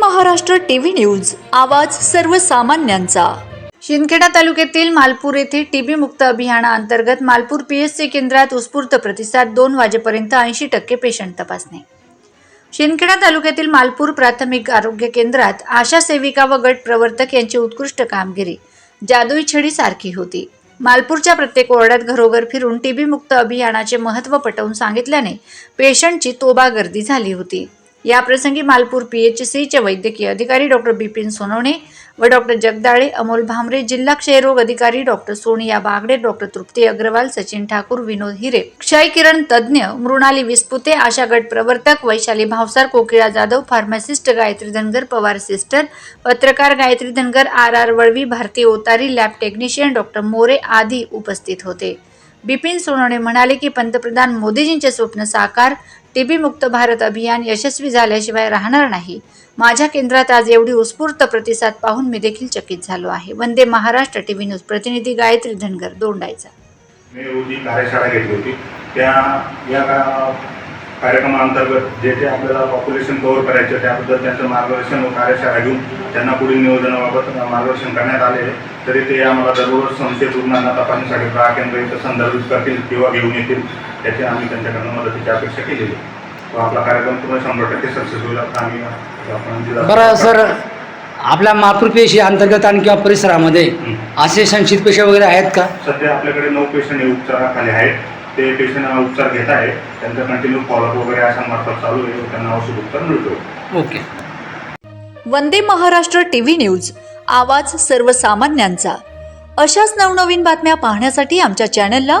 Maharashtra TV news. आवाज सर्वसामान्यांचा. शिंदखेडा तालुक्यातील मालपूर येथे टीबी मुक्त अभियानाअंतर्गत मालपूर पीएचसी केंद्रात उत्स्फूर्त प्रतिसाद दोन वाजेपर्यंत ऐंशी टक्के पेशंट तपासणे. शिंदखेडा तालुक्यातील मालपूर प्राथमिक आरोग्य केंद्रात आशा सेविका व गट प्रवर्तक यांची उत्कृष्ट कामगिरी जादुई छडी सारखी होती. मालपूरच्या प्रत्येक वॉर्डात घरोघर फिरून टीबी मुक्त अभियानाचे महत्त्व पटवून सांगितल्याने पेशंटची तोबा गर्दी झाली होती. याप्रसंगी मालपूर पीएचसीचे वैद्यकीय अधिकारी डॉक्टर बिपिन सोनवणे व डॉक्टर जगदाळे अमोल भामरे जिल्हा क्षयरोग अधिकारी डॉक्टर सोनिया बागडे डॉक्टर तृप्ती अग्रवाल सचिन ठाकूर विनोद हिरे. क्षय किरण तज्ज्ञ मृणाली विस्पुते आशा गट प्रवर्तक वैशाली भावसार कोकिळा जाधव फार्मासिस्ट गायत्री धनगर पवार सिस्टर पत्रकार Gayatri Dhangar R R Valvi Bharati Otari lab technician doctor More आदी उपस्थित होते. बिपिन सोनवणे म्हणाले की पंतप्रधान मोदीजींचे स्वप्न साकार टीबी मुक्त भारत अभियान यशस्वी झाल्याशिवाय राहणार नाही. माझ्या केंद्रात आज एवढी उत्स्फूर्त प्रतिसाद पाहून मी देखील चकित झालो आहे. वंदे महाराष्ट्र टीव्ही न्यूज प्रतिनिधी गायत्री धनगर दोंडायचा मी कार्यशाळा घेतली होती. त्या या कार्यक्रमाअंतर्गत जे जे आपल्याला पॉप्युलेशन कव्हर करायचं त्याबद्दल त्यांचं मार्गदर्शन व कार्यशाळा घेऊन त्यांना पुढील नियोजनाबाबत मार्गदर्शन करण्यात आले आहे. तरी ते आम्हाला दररोज संशयित रुग्णांना तपासणीसाठी प्रहा केंद्र इथं संदर्भित करतील किंवा घेऊन येतील. त्याची आम्ही त्यांच्याकडनं मदतीची अपेक्षा केलेली. व आपला कार्यक्रम पूर्ण शंभर टक्के सक्सेस होईल आम्ही बरं सर आपल्या मातृ पेशी अंतर्गत आणि किंवा परिसरामध्ये. असे संचित पेशी वगैरे आहेत का? सध्या आपल्याकडे नऊ पेशंट हे उपचाराखाली आहेत. ते पेशंट उपचार घेत आहेत त्यांचा कंटिन्यू फॉलोअप वगैरे अशा मार्फत चालू आहे. त्यांना औषध उपचार मिळतो. Okay. Vande Maharashtra TV news. आवाज सर्वसामान्यांचा. अशाच नवनवीन बातम्या पाहण्यासाठी आमच्या चॅनलला